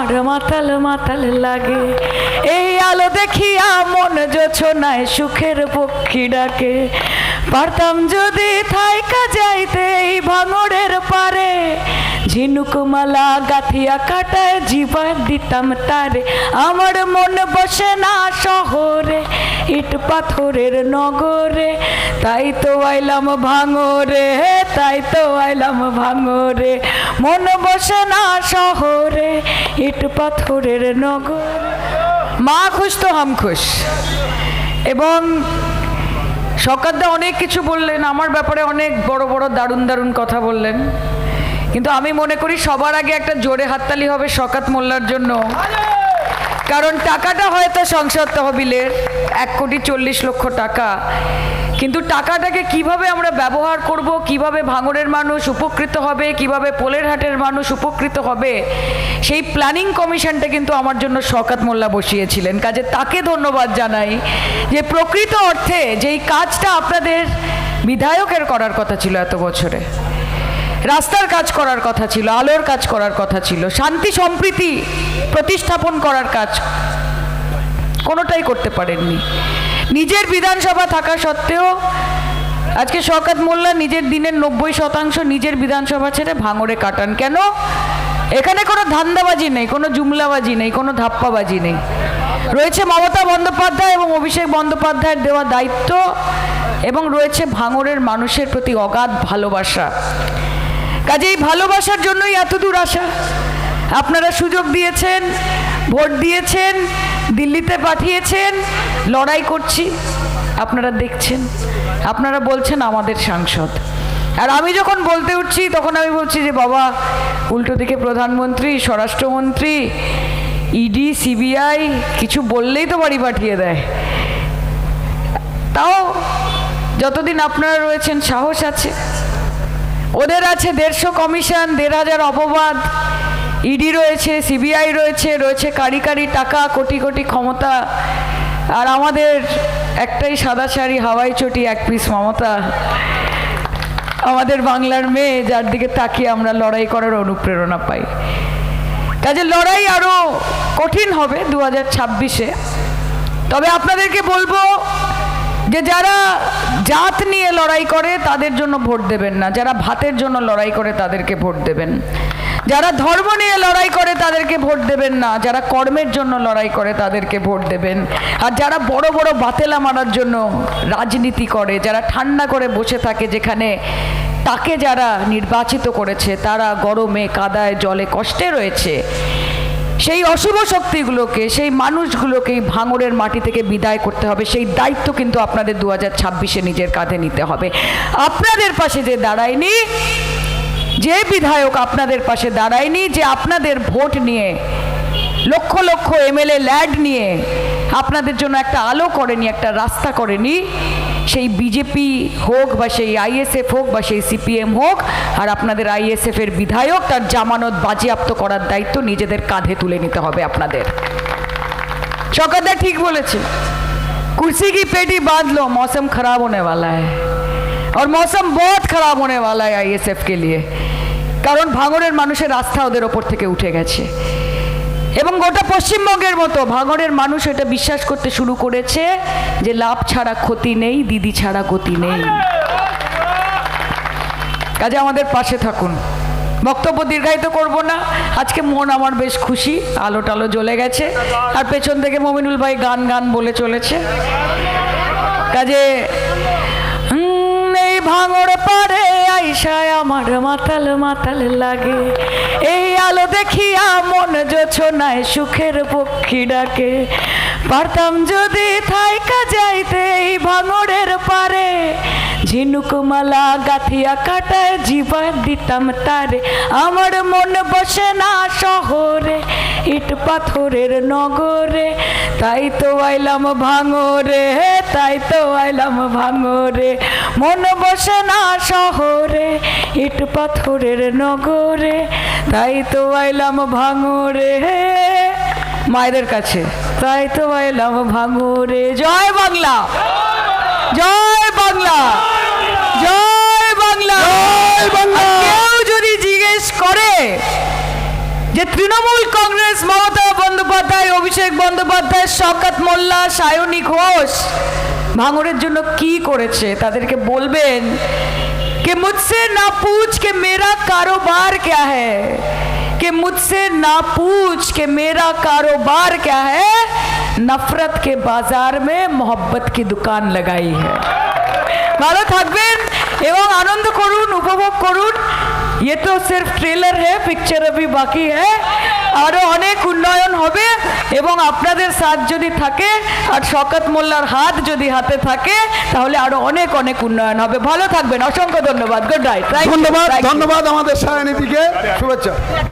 আমার মাতাল মাতাল লাগে। এই আলো দেখিয়া মন জোছনায় সুখের পক্ষী ডাকে। পারতাম যদি থাইকা যাইতে এই ভাঙড়ের পারে। ঝিনুকমালা গাথিয়া কাটায় জীবন দিতাম তারে। আমার মন বসে না শহরে, ইট পাথরের নগরে। তাই তো আইলাম ভাঙরে তাই তো আইলাম ভাঙরে মন বসে না শহরে ইট পাথরের নগর। মা খুশ তো হাম খুশ। এবং সকারদা অনেক কিছু বললেন, আমার ব্যাপারে অনেক বড় বড় দারুণ দারুণ কথা বললেন। কিন্তু আমি মনে করি সবার আগে একটা জোরে হাততালি হবে শকাত মোল্লার জন্য। কারণ টাকাটা হয়তো সংসদ তহবিলের এক কোটি চল্লিশ লক্ষ টাকা। কিন্তু টাকাটাকে কীভাবে আমরা ব্যবহার করব, কীভাবে ভাঙড়ের মানুষ উপকৃত হবে, কীভাবে পোলের হাটের মানুষ উপকৃত হবে, সেই প্ল্যানিং কমিশনটা কিন্তু আমার জন্য শকাত মোল্লা বসিয়েছিলেন। কাজে তাকে ধন্যবাদ জানাই যে প্রকৃত অর্থে যেই কাজটা আপনাদের বিধায়কের করার কথা ছিল এত বছরে, রাস্তার কাজ করার কথা ছিল, আলোর কাজ করার কথা ছিল, শান্তি সম্প্রীতি প্রতিস্থাপন করার কাজ কোনোটাই করতে পারেননি। নিজের বিধানসভা থাকা সত্ত্বেও আজকে শওকত মোল্লা নিজের দিনের নব্বই শতাংশ নিজের বিধানসভা ছেড়ে ভাঙড়ে কাটান। কেন? এখানে কোনো ধান্দাবাজি নেই, কোনো জুমলাবাজি নেই, কোনো ধাপ্পাবাজি নেই। রয়েছে মমতা বন্দ্যোপাধ্যায় এবং অভিষেক বন্দ্যোপাধ্যায়ের দেওয়া দায়িত্ব এবং রয়েছে ভাঙড়ের মানুষের প্রতি অগাধ ভালোবাসা। কাজেই ভালোবাসার জন্যই এতদূর আসা। আপনারা সুযোগ দিয়েছেন ভোট দিয়েছেন, দিল্লিতে পাঠিয়েছেন, লড়াই করছি। আপনারা দেখছেন, আপনারা বলছেন আমাদের সাংসদ। আর আমি যখন বলতে উঠছি, তখন আমি বলছি যে, বাবা, উল্টো দিকে প্রধানমন্ত্রী, স্বরাষ্ট্রমন্ত্রী ইডি সিবিআই কিছু বললেই তো বাড়ি পাঠিয়ে দেয়। তাও যতদিন আপনারা রয়েছেন, সাহস আছে। ওদের আছে দেড়শো কমিশন, দেড় হাজার অপবাদ। ইডি রয়েছে সিবিআই রয়েছে রয়েছে কারি কারি টাকা, কোটি কোটি ক্ষমতা। আর আমাদের একটাই সাদা শাড়ি হাওয়াই চটি এক পিস মমতা। আমাদের বাংলার মেয়ে, যার দিকে তাকিয়ে আমরা লড়াই করার অনুপ্রেরণা পাই। কাজে লড়াই আরও কঠিন হবে দু হাজার ছাব্বিশে। তবে আপনাদেরকে বলব যে যারা জাত নিয়ে লড়াই করে, তাদের জন্য ভোট দেবেন না। যারা ভাতের জন্য লড়াই করে, তাদেরকে ভোট দেবেন। যারা ধর্ম নিয়ে লড়াই করে তাদেরকে ভোট দেবেন না, যারা কর্মের জন্য লড়াই করে তাদেরকে ভোট দেবেন। আর যারা বড় বড় বাতেলা মারার জন্য রাজনীতি করে, যারা ঠান্ডা করে বসে থাকে যেখানে, তাকে যারা নির্বাচিত করেছে, তারা গরমে, কাদায়, জলে কষ্টে রয়েছে। সেই অশুভ শক্তিগুলোকে, সেই মানুষগুলোকে ভাঙড়ের মাটি থেকে বিদায় করতে হবে। সেই দায়িত্ব কিন্তু আপনাদের দু হাজার ছাব্বিশে নিজের কাঁধে নিতে হবে। আপনাদের পাশে যে দাঁড়ায়নি যে বিধায়ক আপনাদের পাশে দাঁড়ায়নি যে আপনাদের ভোট নিয়ে লক্ষ লক্ষ এমএলএ ল্যাড নিয়ে আপনাদের জন্য একটা আলো করেনি একটা রাস্তা করেনি সেই বিজেপি হোক বা সেই আইএসএফ হোক বা সেই সিপিএম হোক আর আপনাদের আইএসএফ এর বিধায়ক তার জামানত বাজেয়াপ্ত করার দায়িত্ব নিজেদের কাঁধে তুলে নিতে হবে আপনাদের চকাদা ঠিক বলেছে कुर्सी की पेटी बांध लो मौसम खराब होने वाला है और मौसम बहुत खराब होने वाला है आईएसएफ के लिए কারণ ভাঙড়ের মানুষের আস্থা ওদের ওপর থেকে উঠে গেছে। এবং গোটা পশ্চিমবঙ্গের মতো ভাঙড়ের মানুষ এটা বিশ্বাস করতে শুরু করেছে যে লাভ ছাড়া ক্ষতি নেই, দিদি ছাড়া গতি নেই। কাজে আমাদের পাশে থাকুন। বক্তব্য দীর্ঘায়িত করব না। আজকে মন আমার বেশ খুশি আলো টালো জ্বলে গেছে। আর পেছন থেকে মমিনুল ভাই গান গান বলে চলেছে। কাজে এই ভাঙড় পারে আইসায় আমার মাতাল মাতাল লাগে। এই আলো দেখিয়া মন সুখের পক্ষী ডাকে। পারতাম যদি থাইকা যাইতে এই পারে। গাথিয়া কাটায় জীবন দিতাম তারে। আমার মন বসে না শহরে, ইট পাথরের নগরে। তাই তো আইলাম ভাঙরে তাই তো আইলাম ভাঙরে মন বসে না শহরে ইট পাথরের নগরে তাই তো আইলাম ভাঙরে। মায়েদের কাছে তাই তো আইলাম ভাঙরে। জয় বাংলা! জয় বাংলা! জয় বাংলা! জয় বাংলা! কেউ যদি জিজ্ঞেস করে যে তৃণমূল কংগ্রেস মমতা বন্দ্যোপাধ্যায় অভিষেক বন্দ্যোপাধ্যায় শওকত মোল্লা সায়নী ঘোষ ভাঙরের জন্য কি করেছে তাদেরকে বলবেন कि मुझसे ना पूछ के मेरा कारोबार क्या है कि मुझसे ना पूछ के मेरा कारोबार क्या है नफरत के बाजार में मोहब्बत की दुकान लगाई है ভালো থাকবেন এবং আনন্দ করুন উপভোগ করুন ये तो सिर्फ ट्रेलर है पिक्चर अभी बाकी है আরো অনেক উন্নয়ন হবে এবং আপনাদের সাথ যদি থাকে আর শকত মোল্লার হাত যদি হাতে থাকে তাহলে আরো অনেক অনেক উন্নয়ন হবে ভালো থাকবেন অসংখ্য ধন্যবাদ গুড নাইট ধন্যবাদ ধন্যবাদ আমাদের সায়নীতিকে শুভেচ্ছা